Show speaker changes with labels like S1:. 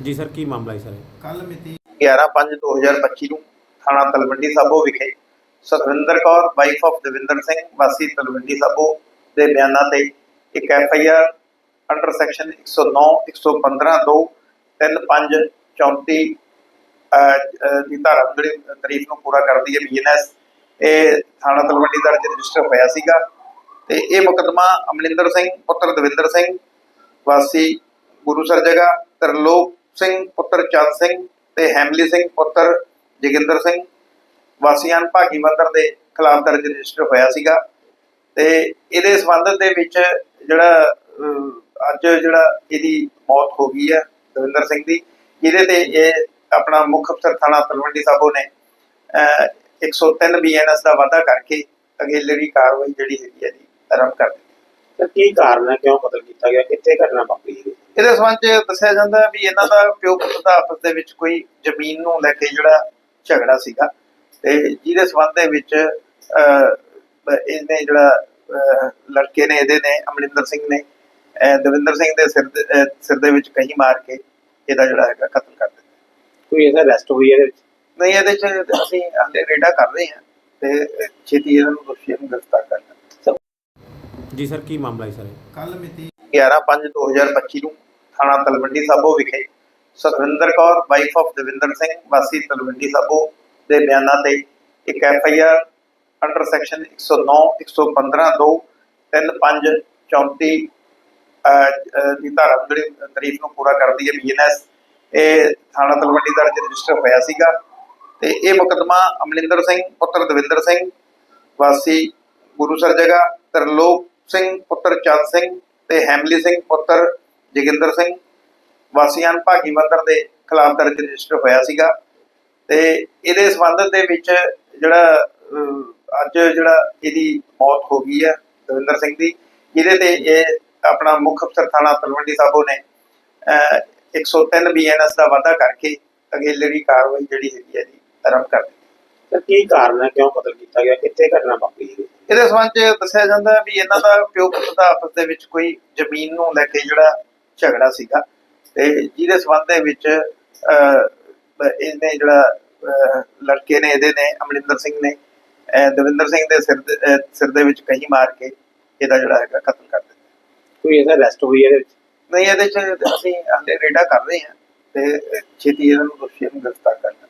S1: ਜੀ ਸਰ ਕੀ ਮਾਮਲਾ ਹੈ ਸਰ?
S2: ਕੱਲ ਮਿਤੀ
S3: 11/5/2025 ਨੂੰ ਥਾਣਾ ਤਲਵੰਡੀ ਸਾਬੋ ਵਿਖੇ ਸੁਖਵਿੰਦਰ ਕੌਰ ਵਾਈਫ ਆਫ ਦਵਿੰਦਰ ਸਿੰਘ ਵਾਸੀ ਤਲਵੰਡੀ ਸਾਬੋ ਦੇ ਬਿਆਨਾਂ ਤੇ ਇੱਕ F I R under section 109 115 2 35 34 ਦੀ ਧਾਰਾ ਜਿਹੜੀ ਤਾਰੀਫ ਨੂੰ ਪੂਰਾ ਕਰਦੀ ਹੈ ਬੀਐਨਐਸ ਇਹ ਥਾਣਾ ਤਲਵੰਡੀ ਦਰਜ ਰਜਿਸਟਰ ਹੋਇਆ ਸੀਗਾ ਤੇ ਇਹ ਮੁਕੱਦਮਾ ਅਮਰਿੰਦਰ ਸਿੰਘ ਪੁੱਤਰ ਦਵਿੰਦਰ ਸਿੰਘ ਵਾਸੀ ਗੁਰੂਸਰ ਜਗ੍ਹਾ ਤਰਲੋਕ ਸਿੰਘ ਪੁੱਤਰ ਚੰਦ ਸਿੰਘ ਤੇ ਹੈਮਲੀ ਸਿੰਘ ਪੁੱਤਰ ਜੋਗਿੰਦਰ ਸਿੰਘ। ਵਾਸੀਆਂ ਭਾਗੀ ਮੰਦਰ ਦੇ ਖਿਲਾਫ ਦਰਜ ਰਜਿਸਟਰ ਹੋਇਆ ਸੀਗਾ ਤੇ ਇਹਦੇ ਸੰਬੰਧ ਦੇ ਵਿੱਚ ਜਿਹੜਾ ਅੱਜ ਜਿਹੜਾ ਇਹਦੀ ਮੌਤ ਹੋ ਗਈ ਹੈ ਦਵਿੰਦਰ ਸਿੰਘ ਦੀ ਜਿਹਦੇ ਤੇ ਇਹ ਆਪਣਾ ਮੁੱਖ ਅਫਸਰ ਥਾਣਾ ਤਲਵੰਡੀ ਸਾਬੋ ਨੇ ਅਹ, 103 ਬੀਐਨਐਸ ਦਾ ਵਾਅਦਾ ਕਰਕੇ ਅਗੇਲੇਰੀ ਕਾਰਵਾਈ ਜਿਹੜੀ ਹੈਗੀ ਹੈ ਜੀ ਆਰੰਭ ਕਰ ਦਿੱਤੀ।
S4: ਕੀ ਕਾਰਨ ਹੈ? ਕਿਉਂ ਕਤਲ ਕੀਤਾ ਗਿਆ? ਕਿੱਥੇ ਘਟਨਾ ਵਾਪਰੀ?
S3: ਇਹਦੇ ਸੰਬੰਧ 'ਚ ਦੱਸਿਆ ਜਾਂਦਾ ਵੀ ਇਹਨਾਂ ਦਾ ਪਿਓ ਪੁੱਤ ਦਾ ਆਪਸ ਦੇ ਵਿੱਚ ਕੋਈ ਜ਼ਮੀਨ ਨੂੰ ਲੈ ਕੇ ਜਿਹੜਾ ਝਗੜਾ ਸੀਗਾ। ਤੇ ਜਿਹਦੇ ਸੰਬੰਧ ਦੇ ਵਿੱਚ ਇਹਨੇ ਜਿਹੜਾ ਲੜਕੇ ਨੇ ਇਹਦੇ ਨੇ ਅਮਰਿੰਦਰ ਸਿੰਘ ਨੇ ਦਵਿੰਦਰ ਸਿੰਘ ਦੇ ਸਿਰ ਦੇ ਸਿਰ ਦੇ ਵਿੱਚ ਕਹੀ ਮਾਰ ਕੇ ਇਹਦਾ ਜਿਹੜਾ ਹੈਗਾ ਕਤਲ ਕਰ ਦਿੱਤਾ।
S4: ਕੋਈ ਐਸਾ ਅਰੈਸਟ ਹੋਈ ਇਹਦੇ ਵਿੱਚ?
S3: ਨਹੀਂ ਇਹਦੇ 'ਚ ਅਸੀਂ ਹਾਲੇ ਰੇਡਾ ਕਰ ਰਹੇ ਹਾਂ ਤੇ ਛੇਤੀ ਇਹਨਾਂ ਨੂੰ ਦੋਸ਼ੀਆਂ ਨੂੰ ਗ੍ਰਿਫਤਾਰ ਕਰਨਾ
S1: ਜੀ ਸਰ ਕੀ ਮਾਮਲਾ ਹੈ ਸਰ?
S2: ਕੱਲ ਮਿਤੀ
S3: 11/5/2025 ਨੂੰ ਥਾਣਾ ਤਲਵੰਡੀ ਸਾਬੋ ਵਿਖੇ ਸੁਖਵਿੰਦਰ ਕੌਰ ਵਾਈਫ ਆਫ ਦਵਿੰਦਰ ਸਿੰਘ, ਵਾਸੀ ਤਲਵੰਡੀ ਸਾਬੋ ਦੇ ਬਿਆਨਾਂ ਤੇ ਇੱਕ F I R under section 109 115 2 35 34 ਦੀ ਧਾਰਾ ਜਿਹੜੀ ਤਾਰੀਫ ਨੂੰ ਪੂਰਾ ਕਰਦੀ ਹੈ ਬੀਐਨਐਸ ਇਹ ਥਾਣਾ ਤਲਵੰਡੀ ਦਾ ਰਜਿਸਟਰ ਹੋਇਆ ਸੀਗਾ ਤੇ ਇਹ ਮੁਕੱਦਮਾ ਅਮਰਿੰਦਰ ਸਿੰਘ, ਪੁੱਤਰ ਦਵਿੰਦਰ ਸਿੰਘ, ਵਾਸੀ ਗੁਰੂਸਰ ਜਗ੍ਹਾ ਤਰਲੋਕ ਸਿੰਘ, ਪੁੱਤਰ ਚੰਦ ਸਿੰਘ ਤੇ ਹੈਮਲੀ ਸਿੰਘ, ਪੁੱਤਰ ਜੋਗਿੰਦਰ ਸਿੰਘ ਵਾਸੀਆਂ ਭਾਗੀ ਮੰਦਰ ਦੇ ਖਿਲਾਫ ਦਰਜ ਰਜਿਸਟਰ ਹੋਇਆ ਸੀਗਾ ਤੇ ਇਹਦੇ ਸੰਬੰਧ ਦੇ ਵਿੱਚ ਜਿਹੜਾ ਅੱਜ ਜਿਹੜਾ ਇਹਦੀ ਮੌਤ ਹੋ ਗਈ ਹੈ ਦਵਿੰਦਰ ਸਿੰਘ ਦੀ ਜਿਹਦੇ ਤੇ ਇਹ ਆਪਣਾ ਮੁੱਖ ਅਫਸਰ ਥਾਣਾ ਤਲਵੰਡੀ ਸਾਬੋ ਨੇ ਅਹ, 103 ਬੀਐਨਐਸ ਦਾ ਵਾਅਦਾ ਕਰਕੇ ਅਗੇਲੇਰੀ ਕਾਰਵਾਈ ਜਿਹੜੀ ਹੈਗੀ ਹੈ ਜੀ ਆਰੰਭ ਕਰ ਦਿੱਤੀ।
S4: ਤਾਂ ਕੀ ਕਾਰਨ ਹੈ ਕਿਉਂ ਕਤਲ ਕੀਤਾ ਗਿਆ ਕਿੱਥੇ ਘਟਨਾ ਵਾਪਰੀ
S3: ਇਹਦੇ ਸੰਬੰਧ 'ਚ ਦੱਸਿਆ ਜਾਂਦਾ ਵੀ ਇਹਨਾਂ ਦਾ ਪਿਓ ਪੁੱਤ ਦਾ ਆਪਸ ਦੇ ਵਿੱਚ ਕੋਈ ਜ਼ਮੀਨ ਨੂੰ ਲੈ ਕੇ ਜਿਹੜਾ ਝਗੜਾ ਸੀਗਾ ਤੇ ਜਿਹਦੇ ਸੰਬੰਧ ਦੇ ਵਿੱਚ ਇਹਨੇ ਜਿਹੜਾ ਲੜਕੇ ਨੇ ਇਹਦੇ ਨੇ ਅਮਰਿੰਦਰ ਸਿੰਘ ਨੇ ਦਵਿੰਦਰ ਸਿੰਘ ਦੇ ਸਿਰ ਦੇ ਸਿਰ ਦੇ ਵਿੱਚ ਕਹੀ ਮਾਰ ਕੇ ਇਹਦਾ ਜਿਹੜਾ ਹੈਗਾ ਕਤਲ ਕਰ ਦਿੱਤਾ।
S4: ਕੋਈ ਐਸਾ ਅਰੈਸਟ ਹੋਈ ਇਹਦੇ ਵਿੱਚ?
S3: ਨਹੀਂ ਇਹਦੇ 'ਚ ਅਸੀਂ ਹਾਲੇ ਰੇਡਾ ਕਰ ਰਹੇ ਹਾਂ ਤੇ ਛੇਤੀ ਇਹਨਾਂ ਨੂੰ ਦੋਸ਼ੀਆਂ ਨੂੰ ਗ੍ਰਿਫਤਾਰ ਕਰਨਾ